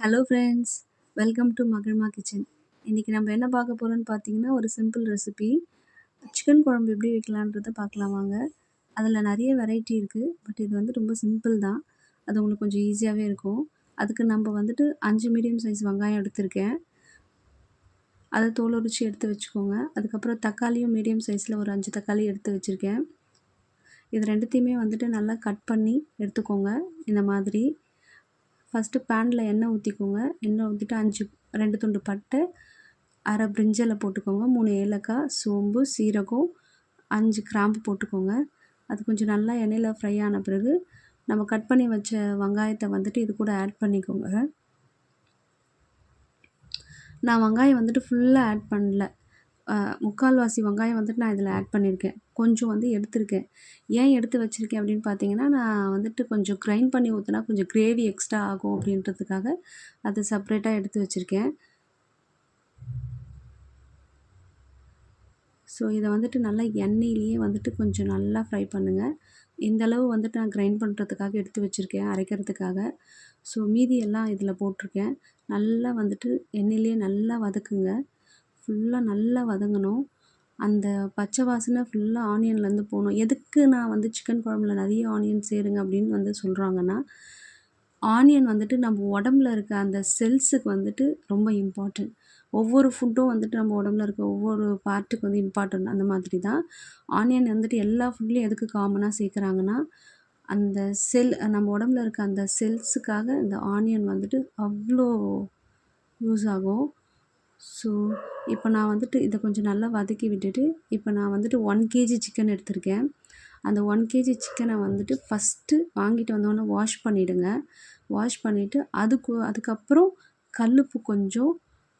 Hello friends welcome to Magizhma kitchen இன்றைக்கி நம்ம என்ன பார்க்க போகிறோம்னு பார்த்தீங்கன்னா ஒரு சிம்பிள் ரெசிபி சிக்கன் குழம்பு எப்படி வைக்கலான்றதை பார்க்கலாம் வாங்க. அதில் நிறைய வெரைட்டி இருக்குது பட் இது வந்து ரொம்ப சிம்பிள் தான். அது உங்களுக்கு கொஞ்சம் ஈஸியாகவே இருக்கும். அதுக்கு நம்ம வந்துட்டு அஞ்சு மீடியம் சைஸ் வெங்காயம் எடுத்திருக்கேன். அதை தோல் உரிச்சு எடுத்து வச்சுக்கோங்க. அதுக்கப்புறம் தக்காளியும் மீடியம் சைஸில் ஒரு அஞ்சு தக்காளி எடுத்து வச்சுருக்கேன். இது ரெண்டுத்தையுமே வந்துட்டு நல்லா கட் பண்ணி எடுத்துக்கோங்க. இந்த மாதிரி. ஃபஸ்ட்டு பேனில் எண்ணெய் ஊற்றிக்கோங்க எண்ணெய் ஊற்றிட்டு அஞ்சு ரெண்டு துண்டு பட்டை அரை பிரிஞ்சலை போட்டுக்கோங்க. மூணு ஏலக்காய் சோம்பு சீரகம் அஞ்சு கிராம்பு போட்டுக்கோங்க. அது கொஞ்சம் நல்லா எண்ணெயில் ஃப்ரை ஆன பிறகு நம்ம கட் பண்ணி வச்ச வெங்காயத்தை வந்துட்டு இது கூட ஆட் பண்ணிக்கோங்க. நான் வெங்காயம் வந்துட்டு ஃபுல்லாக ஆட் பண்ணல. முக்கால்வாசி வெங்காயம் வந்துட்டு நான் இதில் ஆட் பண்ணியிருக்கேன். கொஞ்சம் வந்து எடுத்திருக்கேன். ஏன் எடுத்து வச்சுருக்கேன் அப்படின்னு பார்த்தீங்கன்னா நான் வந்துட்டு கொஞ்சம் கிரைண்ட் பண்ணி ஊற்றினா கொஞ்சம் கிரேவி எக்ஸ்ட்ரா ஆகும் அப்படின்றதுக்காக அதை செப்ரேட்டாக எடுத்து வச்சுருக்கேன். ஸோ இதை வந்துட்டு நல்லா எண்ணெயிலேயே வந்துட்டு கொஞ்சம் நல்லா ஃப்ரை பண்ணுங்கள் இந்தளவு வந்துட்டு நான் கிரைண்ட் பண்ணுறதுக்காக எடுத்து வச்சுருக்கேன் அரைக்கிறதுக்காக. ஸோ மீதி எல்லாம் இதில் போட்டிருக்கேன். நல்லா வந்துட்டு எண்ணெயிலேயே நல்லா வதக்குங்க. ஃபுல்லாக நல்லா வதங்கணும். அந்த பச்சை வாசனை ஃபுல்லாக ஆனியன்லேருந்து போகணும். எதுக்கு நான் வந்து சிக்கன் குழம்புல நிறைய ஆனியன் சேருங்க அப்படின்னு வந்து சொல்கிறாங்கன்னா ஆனியன் வந்துட்டு நம்ம உடம்புல இருக்க அந்த செல்ஸுக்கு வந்துட்டு ரொம்ப இம்பார்ட்டன்ட். ஒவ்வொரு ஃபுட்டும் வந்துட்டு நம்ம உடம்புல இருக்க ஒவ்வொரு பார்ட்டுக்கு வந்து இம்பார்ட்டன்ட் அந்த மாதிரி தான் ஆனியன் வந்துட்டு எல்லா ஃபுட்லேயும் எதுக்கு காமனாக சேர்க்குறாங்கன்னா அந்த செல் நம்ம உடம்புல இருக்க அந்த செல்ஸுக்காக இந்த ஆனியன் வந்துட்டு அவ்வளோ யூஸ் ஆகும். ஸோ இப்போ நான் வந்துட்டு இதை கொஞ்சம் நல்லா வதக்கி விட்டுட்டு இப்போ நான் வந்துட்டு ஒன் கேஜி சிக்கன் எடுத்திருக்கேன். அந்த ஒன் கேஜி சிக்கனை வந்துட்டு ஃபஸ்ட்டு வாங்கிட்டு வந்தோடனே வாஷ் பண்ணிவிடுங்க வாஷ் பண்ணிவிட்டு அதுக்கு அதுக்கப்புறம் கல்லுப்பு கொஞ்சம்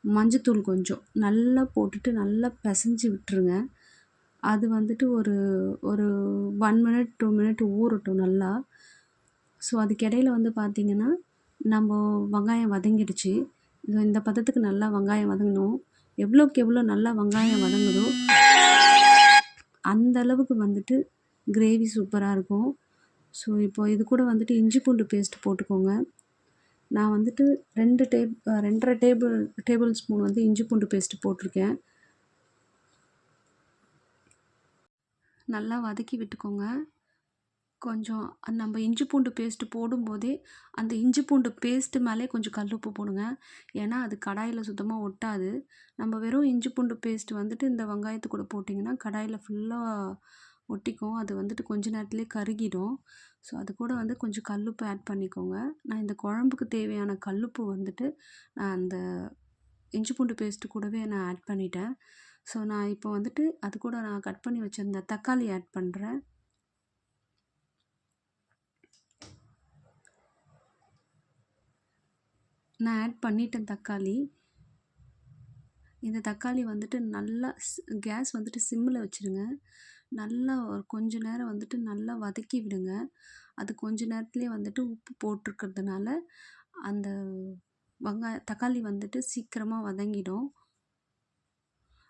மஞ்சத்தூள் கொஞ்சம் நல்லா போட்டுட்டு நல்லா பிசைஞ்சு விட்டுருங்க. அது வந்துட்டு ஒரு ஒரு ஒன் மினிட் டூ மினிட் ஊறட்டும் நல்லா. ஸோ அதுக்கு இடையில வந்து பார்த்திங்கன்னா நம்ம வெங்காயம் வதங்கிடுச்சு. இந்த பதத்துக்கு நல்லா வெங்காயம் வதங்கணும். எவ்வளோக்கு எவ்வளோ நல்லா வெங்காயம் வதங்குதோ அந்த அளவுக்கு வந்துட்டு கிரேவி சூப்பராக இருக்கும். ஸோ இப்போது இது கூட வந்துட்டு இஞ்சி பூண்டு பேஸ்ட் போட்டுக்கோங்க. நான் வந்துட்டு ரெண்டு டேப் ரெண்டரை டேபிள் டேபிள் ஸ்பூன் வந்து இஞ்சி பூண்டு பேஸ்ட்டு போட்டிருக்கேன். நல்லா வதக்கி விட்டுக்கோங்க. கொஞ்சம் நம்ம இஞ்சி பூண்டு பேஸ்ட்டு போடும்போதே அந்த இஞ்சி பூண்டு பேஸ்ட்டு மேலே கொஞ்சம் கல்லுப்பு போடுங்க. ஏன்னா அது கடாயில் சுத்தமாக ஒட்டாது. நம்ம வெறும் இஞ்சி பூண்டு பேஸ்ட் வந்துட்டு இந்த வெங்காயத்து கூட போட்டிங்கன்னா கடாயில் ஃபுல்லாக ஒட்டிக்கும். அது வந்துட்டு கொஞ்ச நேரத்துலேயே கருகிடும். ஸோ அது கூட வந்து கொஞ்சம் கல்லுப்பு ஆட் பண்ணிக்கோங்க. நான் இந்த குழம்புக்கு தேவையான கல்லுப்பு வந்துட்டு நான் அந்த இஞ்சி பூண்டு பேஸ்ட்டு கூடவே நான் ஆட் பண்ணிட்டேன். ஸோ நான் இப்போ வந்துட்டு அது கூட நான் கட் பண்ணி வச்சுருந்த தக்காளி ஆட் பண்ணுறேன் நான் ஆட் பண்ணிட்டேன் தக்காளி. இந்த தக்காளி வந்துட்டு நல்லா கேஸ் வந்துட்டு சிம்மில் வச்சுருங்க. நல்லா ஒரு கொஞ்ச நேரம் வந்துட்டு நல்லா வதக்கி விடுங்க. அது கொஞ்ச நேரத்துலேயே வந்துட்டு உப்பு போட்டிருக்கிறதுனால அந்த வெங்காய தக்காளி வந்துட்டு சீக்கிரமாக வதங்கிடும்.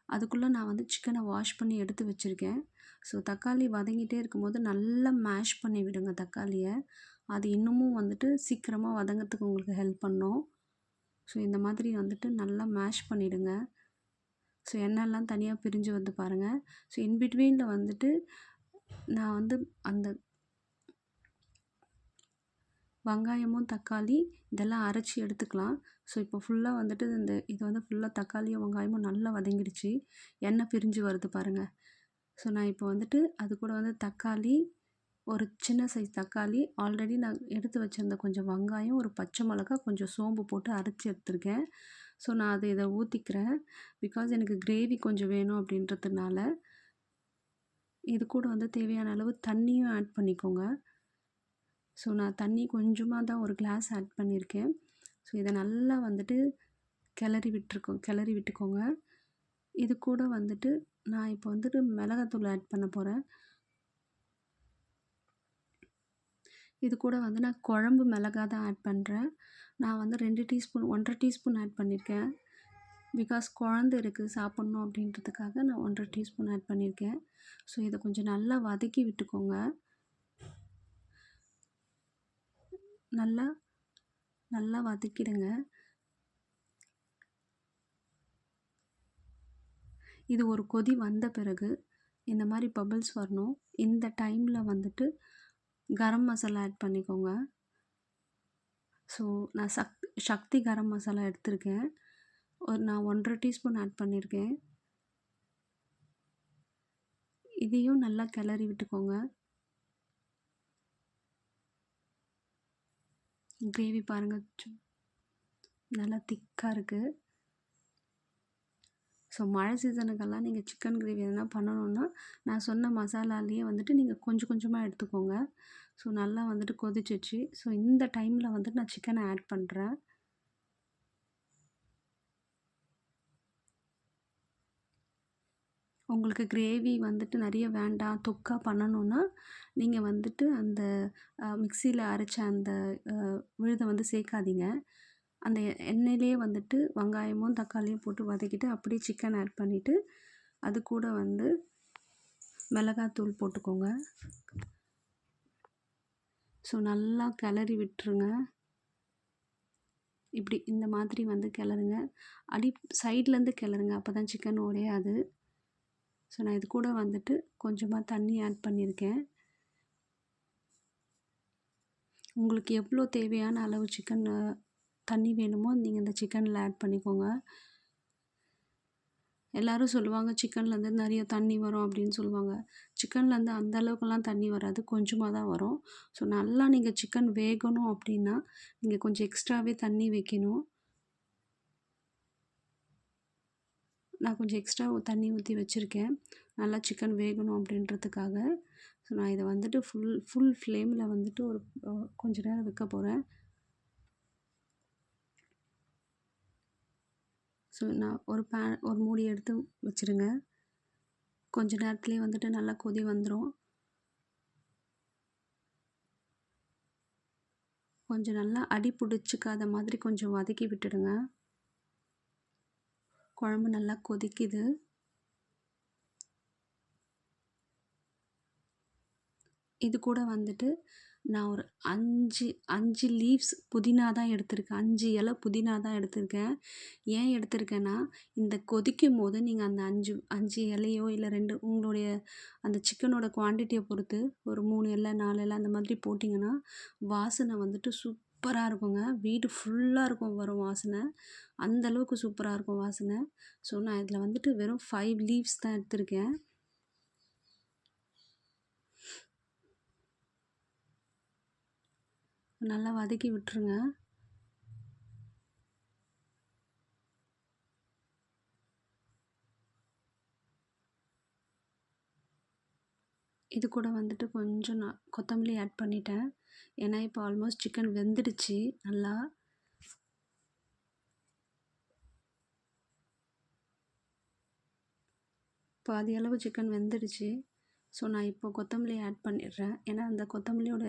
அதுக்குள்ளே நான் வந்து சிக்கனை வாஷ் பண்ணி எடுத்து வச்சுருக்கேன். ஸோ தக்காளி வதங்கிட்டே இருக்கும்போது நல்லா மேஷ் பண்ணி விடுங்க தக்காளியை. அது இன்னமும் வந்துட்டு சீக்கிரமாக வதங்கிறதுக்கு உங்களுக்கு ஹெல்ப் பண்ணும். ஸோ இந்த மாதிரி வந்துட்டு நல்லா மேஷ் பண்ணிவிடுங்க ஸோ எண்ணெய்லாம் தனியாக பிரிஞ்சு வந்து பாருங்கள் ஸோ இன்பிட்வீனில் வந்துட்டு நான் வந்து அந்த வெங்காயமும் தக்காளி இதெல்லாம் அரைச்சி எடுத்துக்கலாம். ஸோ இப்போ ஃபுல்லாக வந்துட்டு இந்த இது வந்து ஃபுல்லாக தக்காளியும் வெங்காயமும் நல்லா வதங்கிடுச்சு. எண்ணெய் பிரிஞ்சு வருது பாருங்கள் ஸோ நான் இப்போ வந்துட்டு அது கூட வந்து தக்காளி ஒரு சின்ன சைஸ் தக்காளி ஆல்ரெடி நான் எடுத்து வச்சுருந்த கொஞ்சம் வெங்காயம் ஒரு பச்சை மிளகா கொஞ்சம் சோம்பு போட்டு அரைச்சி எடுத்துருக்கேன். ஸோ நான் அதை இதை ஊற்றிக்கிறேன் பிகாஸ் எனக்கு கிரேவி கொஞ்சம் வேணும் அப்படின்றதுனால இது கூட வந்து தேவையான அளவு தண்ணியும் ஆட் பண்ணிக்கோங்க. ஸோ நான் தண்ணி கொஞ்சமாக தான் ஒரு கிளாஸ் ஆட் பண்ணியிருக்கேன். ஸோ இதை நல்லா வந்துட்டு கிளறி விட்டுருக்கோம் கிளறி விட்டுக்கோங்க. இது கூட வந்துட்டு நான் இப்போ வந்துட்டு மிளகாத்தூள் ஆட் பண்ண போகிறேன் இது கூட வந்து நான் குழம்பு மிளகா தான் ஆட் பண்ணுறேன் நான் வந்து ரெண்டு டீஸ்பூன் ஒன்றரை டீஸ்பூன் ஆட் பண்ணியிருக்கேன் பிகாஸ் குழந்த இருக்குது சாப்பிட்ணும் அப்படின்றதுக்காக நான் ஒன்றரை டீஸ்பூன் ஆட் பண்ணியிருக்கேன் ஸோ இதை கொஞ்சம் நல்லா வதக்கி விட்டுக்கோங்க. நல்லா நல்லா வதக்கிடுங்க. இது ஒரு கொதி வந்த பிறகு இந்த மாதிரி பபிள்ஸ் வரணும். இந்த டைமில் வந்துட்டு கரம் மசாலா ஆட் பண்ணிக்கோங்க. ஸோ நான் சக் சக்தி கரம் மசாலா எடுத்திருக்கேன். ஒரு நான் ஒன்றரை டீஸ்பூன் ஆட் பண்ணியிருக்கேன் இதையும் நல்லா கிளறி விட்டுக்கோங்க. கிரேவி பாருங்கள் நல்லா திக்காக இருக்குது ஸோ மழை சீசனுக்கெல்லாம் நீங்கள் சிக்கன் கிரேவி எதனா பண்ணணுன்னா நான் சொன்ன மசாலாலேயே வந்துட்டு நீங்கள் கொஞ்சம் கொஞ்சமாக எடுத்துக்கோங்க. ஸோ நல்லா வந்துட்டு கொதிச்சிச்சு. ஸோ இந்த டைமில் வந்துட்டு நான் சிக்கனை ஆட் பண்ணுறேன் உங்களுக்கு கிரேவி வந்துட்டு நிறைய வேண்டாம் தொக்கா பண்ணணுன்னா நீங்கள் வந்துட்டு அந்த மிக்சியில் அரைச்ச அந்த விழுதை வந்து சேர்க்காதீங்க. அந்த எண்ணெயிலேயே வந்துட்டு வெங்காயமும் தக்காளியும் போட்டு வதக்கிட்டு அப்படியே சிக்கன் ஆட் பண்ணிவிட்டு அது கூட வந்து மிளகாத்தூள் போட்டுக்கோங்க. ஸோ நல்லா கிளறி விட்டுருங்க. இப்படி இந்த மாதிரி வந்து கிளறுங்க. அடி சைட்லேருந்து கிளறுங்க. அப்போ தான் சிக்கன் உடையாது. ஸோ நான் இது கூட வந்துட்டு கொஞ்சமாக தண்ணி ஆட் பண்ணியிருக்கேன் உங்களுக்கு எவ்வளோ தேவையான அளவு சிக்கன் தண்ணி வேணுமோ நீங்கள் இந்த சிக்கனில் ஆட் பண்ணிக்கோங்க. எல்லோரும் சொல்லுவாங்க சிக்கன்லேருந்து நிறைய தண்ணி வரும் அப்படின்னு சொல்லுவாங்க. சிக்கன்லேருந்து அந்த அளவுக்குலாம் தண்ணி வராது கொஞ்சமாக தான் வரும். ஸோ நல்லா நீங்கள் சிக்கன் வேகணும் அப்படின்னா நீங்கள் கொஞ்சம் எக்ஸ்ட்ராவே தண்ணி வைக்கணும். நான் கொஞ்சம் எக்ஸ்ட்ரா தண்ணி ஊற்றி வச்சுருக்கேன். நல்லா சிக்கன் வேகணும் அப்படின்றதுக்காக. ஸோ நான் இதை வந்துட்டு ஃபுல் ஃபுல் ஃப்ளேமில் வந்துட்டு ஒரு கொஞ்ச நேரம் வைக்க போகிறேன் ஸோ நான் ஒரு பேன் ஒரு மூடி எடுத்து வச்சுருங்க. கொஞ்ச நேரத்துலேயே வந்துட்டு நல்லா கொதி வந்துடும் கொஞ்சம் நல்லா அடி பிடிச்சிக்காத மாதிரி கொஞ்சம் வதக்கி விட்டுடுங்க. குழம்பு நல்லா கொதிக்குது. இது கூட வந்துட்டு நான் ஒரு அஞ்சு அஞ்சு லீவ்ஸ் புதினா தான் எடுத்திருக்கேன். அஞ்சு இலை புதினா தான் எடுத்திருக்கேன். ஏன் எடுத்திருக்கேன்னா இந்த கொதிக்கும் போது நீங்கள் அந்த அஞ்சு அஞ்சு இலையோ இல்லை ரெண்டு உங்களுடைய அந்த சிக்கனோட குவான்டிட்டியை பொறுத்து ஒரு மூணு இலை நாலு இலை அந்த மாதிரி போட்டிங்கன்னா வாசனை வந்துட்டு சூப்பராக இருக்குங்க. வீடு ஃபுல்லாக இருக்கும் வரும் வாசனை. அந்தளவுக்கு சூப்பராக இருக்கும் வாசனை. ஸோ நான் இதில் வந்துட்டு வெறும் ஃபைவ் லீவ்ஸ் தான் எடுத்திருக்கேன். நல்லா வதக்கி விட்டுருங்க. இது கூட வந்துட்டு கொஞ்சம் நான் கொத்தமல்லி ஆட் பண்ணிட்டேன். ஏன்னா இப்போ ஆல்மோஸ்ட் சிக்கன் வெந்துடுச்சு நல்லா. பாதி அளவு சிக்கன் வெந்துடுச்சு. ஸோ நான் இப்போ கொத்தமல்லி ஆட் பண்ணிடுறேன். ஏன்னா அந்த கொத்தமல்லியோட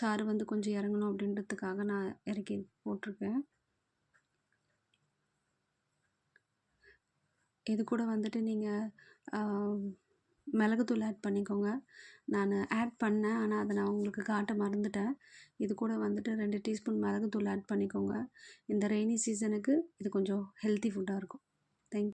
சாறு வந்து கொஞ்சம் இறங்கணும் அப்படின்றதுக்காக நான் இறக்கி போட்டிருக்கேன். இது கூட வந்துட்டு நீங்கள் மிளகுத்தூள் ஆட் பண்ணிக்கோங்க. நான் ஆட் பண்ணேன் ஆனால் அதை நான் உங்களுக்கு காட்ட மறந்துட்டேன். இது கூட வந்துட்டு ரெண்டு டீஸ்பூன் மிளகுத்தூள் ஆட் பண்ணிக்கோங்க. இந்த ரெய்னி சீசனுக்கு இது கொஞ்சம் ஹெல்த்தி ஃபுட்டாக இருக்கும். தேங்க்